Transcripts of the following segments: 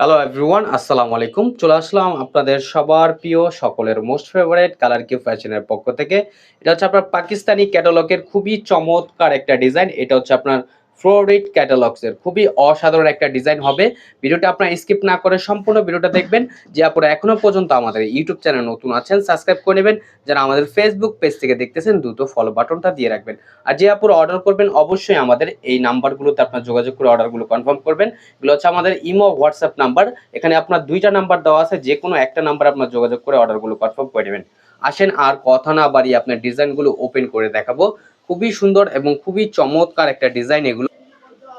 Hello everyone আসসালামু আলাইকুম চলে আসলাম আপনাদের সবার প্রিয়, সকলের মোস্ট ফেভারেট কালার কিউ ফ্যাশনের পক্ষ থেকে। এটা হচ্ছে আপনার পাকিস্তানি ক্যাটালগের খুবই চমৎকার একটা ডিজাইন এটা হচ্ছে আপনার ফ্লোরিড ক্যাটালগসের খুবই অসাধারণ একটা ডিজাইন হবে। ভিডিওটা আপনার স্কিপ না করে সম্পূর্ণ ভিডিওটা দেখবেন। যে আপনারা এখনও পর্যন্ত আমাদের ইউটিউব চ্যানেল নতুন আছেন সাবস্ক্রাইব করে নেবেন। যারা আমাদের ফেসবুক পেজ থেকে দেখতেছেন, দ্রুত ফলো বাটনটা দিয়ে রাখবেন। আর যে আপুরা অর্ডার করবেন, অবশ্যই আমাদের এই নাম্বারগুলোতে আপনার যোগাযোগ করে অর্ডারগুলো কনফার্ম করবেন। এগুলো হচ্ছে আমাদের ইমো হোয়াটসঅ্যাপ নাম্বার এখানে আপনার দুইটা নাম্বার দেওয়া আছে যে কোনো একটা নাম্বার আপনার যোগাযোগ করে অর্ডারগুলো কনফার্ম করে নেবেন। আসেন, আর কথা না বাড়িয়ে আপনার ডিজাইনগুলো ওপেন করে দেখাবো। খুবই সুন্দর এবং খুবই চমৎকার একটা ডিজাইন এগুলো।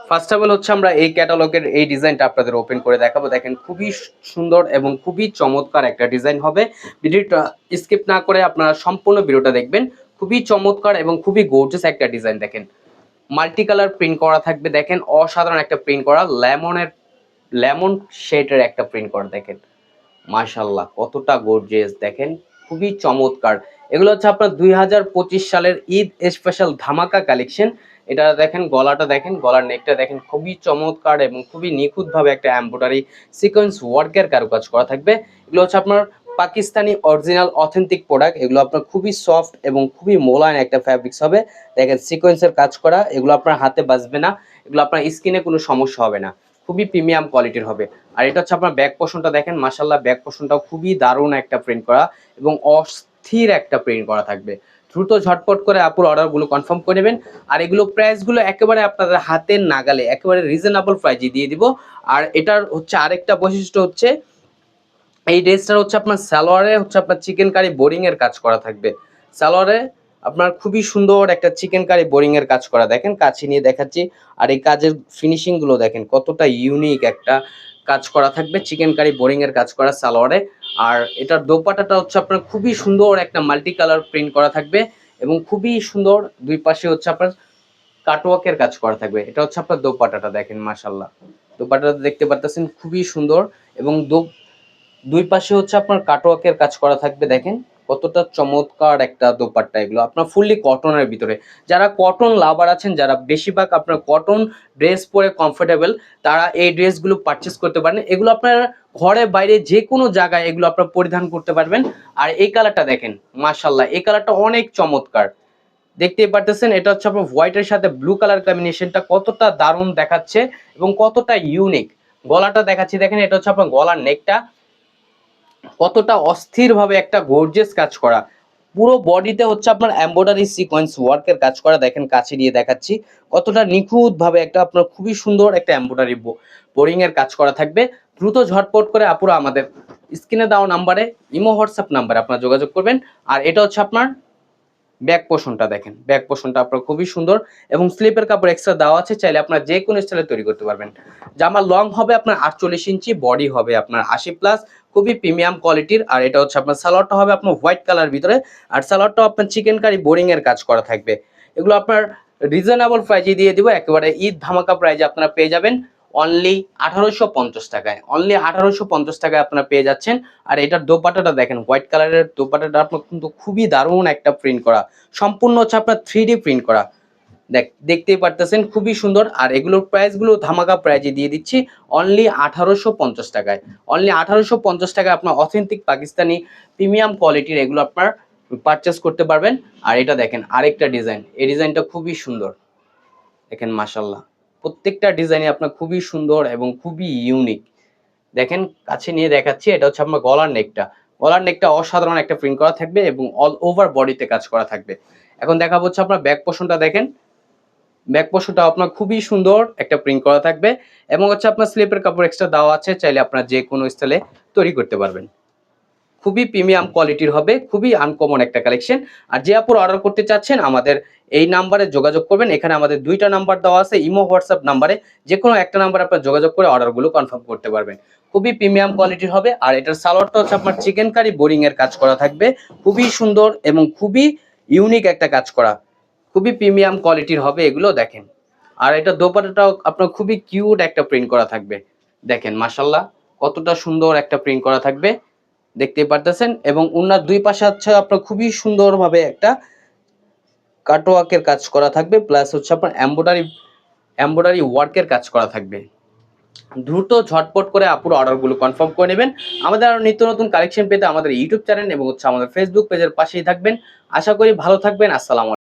ফার্স্ট অফ অল হচ্ছে আমরা এই ক্যাটালগের এই ডিজাইনটা আপনাদের ওপেন করে দেখাবো। দেখেন খুবই সুন্দর এবং খুবই চমৎকার একটা ডিজাইন হবে। ভিডিওটা স্কিপ না করে আপনারা সম্পূর্ণ ভিডিওটা দেখবেন। খুবই চমৎকার এবং খুবই গোর্জাস একটা ডিজাইন দেখেন। মাল্টি কালার প্রিন্ট করা থাকবে। দেখেন অসাধারণ একটা প্রিন্ট করা। লেমনের লেমন শেডের একটা প্রিন্ট করা। দেখেন মাশাল্লাহ কতটা গোর্জিয়াস দেখেন, খুবই চমৎকার। এগুলো হচ্ছে আপনার দুই হাজার পঁচিশ সালের ঈদ স্পেশাল ধামাকা কালেকশন এটা দেখেন, গলাটা দেখেন, গলার নেকটা দেখেন, খুবই চমৎকার এবং খুবই নিখুঁতভাবে একটা এমব্রয়ডারি সিকোয়েন্স ওয়ার্কের কারুকাজ করা থাকবে। এগুলো হচ্ছে আপনার পাকিস্তানি অরিজিনাল অথেন্টিক প্রোডাক্ট এগুলো আপনার খুবই সফট এবং খুবই মোলায়ন একটা ফ্যাব্রিক্স হবে। দেখেন সিকোয়েন্সের কাজ করা, এগুলো আপনার হাতে বাজবে না, এগুলো আপনার স্কিনে কোনো সমস্যা হবে না, খুবই প্রিমিয়াম কোয়ালিটির হবে। আর এটা হচ্ছে আপনার ব্যাক পোষণটা দেখেন মাসাল্লাহ ব্যাক পোষণটাও খুবই দারুণ একটা প্রিন্ট করা এবং অস্থির একটা প্রিন্ট করা থাকবে। দ্রুত ঝটপট করে আপুর অর্ডারগুলো কনফার্ম করে নেবেন। আর এগুলো প্রাইসগুলো একেবারে আপনাদের হাতের নাগালে, একেবারে রিজনেবল প্রাইজে দিয়ে দিব। আর এটার হচ্ছে আরেকটা বৈশিষ্ট্য হচ্ছে, এই ড্রেসটার হচ্ছে আপনার সালোয়ারে হচ্ছে আপনার চিকেন কারি বোরিংয়ের কাজ করা থাকবে। সালোয়ারে আপনার খুবই সুন্দর একটা চিকেন কারি বোরিংয়ের কাজ করা। দেখেন কাছে নিয়ে দেখাচ্ছি। আর এই কাজের ফিনিশিংগুলো দেখেন, কতটা ইউনিক একটা কাজ করা থাকবে চিকেন কারি বোরিংয়ের কাজ করা সালোয়ারে। আর এটার দোপাটাটা হচ্ছে আপনার খুবই সুন্দর একটা মাল্টি কালার প্রিন্ট করা থাকবে এবং খুবই সুন্দর দুই পাশে হচ্ছে আপনার কাটওয়ার্কের কাজ করা থাকবে। এটা হচ্ছে আপনার দোপাটাটা দেখেন মাশাল্লাহ দোপাটাটা দেখতে পারতেছেন খুবই সুন্দর এবং দুই পাশে হচ্ছে আপনার কাটওয়ার্কের কাজ করা থাকবে দেখেন, কতটা চমৎকার একটা দোপাট্টা এগুলো। আপনার ফুললি কটনের ভিতরে। যারা কটন লাভার আছেন, যারা বেশিরভাগ আপনার কটন ড্রেস পরে কমফোর্টেবল তারা এই ড্রেসগুলো পারচেস করতে পারেন। এগুলো আপনার ঘরে বাইরে যে কোনো জায়গায় এগুলো আপনারা পরিধান করতে পারবেন। আর এই কালারটা দেখেন মাশাল্লাহ এই কালারটা অনেক চমৎকার। দেখতেই পারতেছেন, এটা হচ্ছে আপনার হোয়াইটের সাথে ব্লু কালার কম্বিনেশনটা কতটা দারুণ দেখাচ্ছে এবং কতটা ইউনিক গলাটা দেখাচ্ছে, দেখেন, এটা হচ্ছে আপনার গলার নেকটা কতটা অস্থিরভাবে একটা গর্জিয়াস কাজ করা। পুরো বডিতে হচ্ছে আপনার এম্বয়ডারি সিকোয়েন্স ওয়ার্কের কাজ করা। দেখেন, কাছে নিয়ে দেখাচ্ছি। কতটা নিখুঁতভাবে একটা আপনার খুবই সুন্দর একটা এম্বয়ডারি বোরিংয়ের কাজ করা থাকবে। দ্রুত ঝটপট করে আপুরা আমাদের স্ক্রিনে দেওয়া নাম্বারে ইমো হোয়াটসঅ্যাপ নাম্বারে আপনারা যোগাযোগ করবেন। আর এটা হচ্ছে আপনার ব্যাক পোষণটা দেখেন। ব্যাক পোষণটা আপনার খুবই সুন্দর এবং স্লিপের কাপড় এক্সট্রা দেওয়া আছে, চাইলে আপনার যে কোনো স্টাইলে তৈরি করতে পারবেন। জামা লং হবে আপনার আটচল্লিশ ইঞ্চি বডি হবে আপনার আশি প্লাস খুবই প্রিমিয়াম কোয়ালিটির আর এটা হচ্ছে আপনার সালোয়ারটা হবে আপনার হোয়াইট কালার ভিতরে। আর সালোয়ারটাও আপনার চিকেন কারি বোরিং এর কাজ করা থাকবে। এগুলো আপনার রিজনেবল প্রাইজে দিয়ে দিব, একেবারে ঈদ ধামাকা প্রাইজে আপনারা পেয়ে যাবেন। অনলি আঠারোশো পঞ্চাশ টাকায়। অনলি আঠারোশো পঞ্চাশ টাকায় আপনারা পেয়ে যাচ্ছেন। আর এটার দোপাটাটা দেখেন হোয়াইট কালারের দোপাটাটা আপনার কিন্তু খুবই দারুণ একটা প্রিন্ট করা। সম্পূর্ণ হচ্ছে আপনার থ্রি প্রিন্ট করা। দেখ, দেখতেই পারতেছেন, খুবই সুন্দর। আর এগুলোর প্রাইসগুলো ধামাকা প্রাইজে দিয়ে দিচ্ছি অনলি আঠারোশো পঞ্চাশ টাকায়। অনলি আঠারোশো পঞ্চাশ টাকায় আপনার অথেন্টিক পাকিস্তানি প্রিমিয়াম কোয়ালিটির এগুলো আপনার পারচেস করতে পারবেন। আর এটা দেখেন, আরেকটা ডিজাইন এই ডিজাইনটা খুবই সুন্দর। দেখেন মাসাল্লাহ প্রত্যেকটা ডিজাইনে আপনার খুবই সুন্দর এবং খুবই ইউনিক দেখেন, কাছে নিয়ে দেখাচ্ছি, এটা হচ্ছে আপনার গলার নেকটা গলার নেকটা অসাধারণ একটা প্রিন্ট করা থাকবে এবং অল ওভার বডিতে কাজ করা থাকবে। এখন দেখা হচ্ছে আপনার ব্যাক পোষণটা দেখেন। ব্যাক পোষণটা আপনার খুবই সুন্দর একটা প্রিন্ট করা থাকবে এবং হচ্ছে আপনার স্লিপের কাপড় এক্সট্রা দেওয়া আছে, চাইলে আপনার যে কোনো স্টাইলে তৈরি করতে পারবেন। খুবই প্রিমিয়াম কোয়ালিটির হবে, খুবই আনকমন একটা কালেকশন আর যে আপুর অর্ডার করতে চাচ্ছেন, আমাদের এই নাম্বারে যোগাযোগ করবেন। এখানে আমাদের দুইটা নাম্বার দেওয়া আছে, ইমো, হোয়াটসঅ্যাপ নাম্বারে। যে কোনো একটা নাম্বার আপনার যোগাযোগ করে অর্ডারগুলো কনফার্ম করতে পারবেন। খুবই প্রিমিয়াম কোয়ালিটির হবে। আর এটার সালোয়ারটা হচ্ছে আপনার চিকেন কারি বোরিং এর কাজ করা থাকবে। খুবই সুন্দর এবং খুবই ইউনিক একটা কাজ করা। খুবই প্রিমিয়াম কোয়ালিটির হবে এগুলো, দেখেন। আর এটা দোপাটাটাও আপনার খুবই কিউট একটা প্রিন্ট করা থাকবে। দেখেন মাসাল্লাহ কতটা সুন্দর একটা প্রিন্ট করা থাকবে। দেখতেই পারতেছেন? এবং উনার দুই পাশে হচ্ছে আপনার খুবই সুন্দরভাবে একটা কাটওয়ার্কের কাজ করা থাকবে প্লাস হচ্ছে আপনার এম্ব্রয়ডারি এম্ব্রয়ডারি ওয়ার্কের কাজ করা থাকবে। দ্রুত ঝটপট করে আপুর অর্ডারগুলো কনফার্ম করে নেবেন। আমাদের আরও নিত্য নতুন কালেকশন পেতে আমাদের ইউটিউব চ্যানেল এবং হচ্ছে আমাদের ফেসবুক পেজের পাশেই থাকবেন। আশা করি ভালো থাকবেন। আসসালাম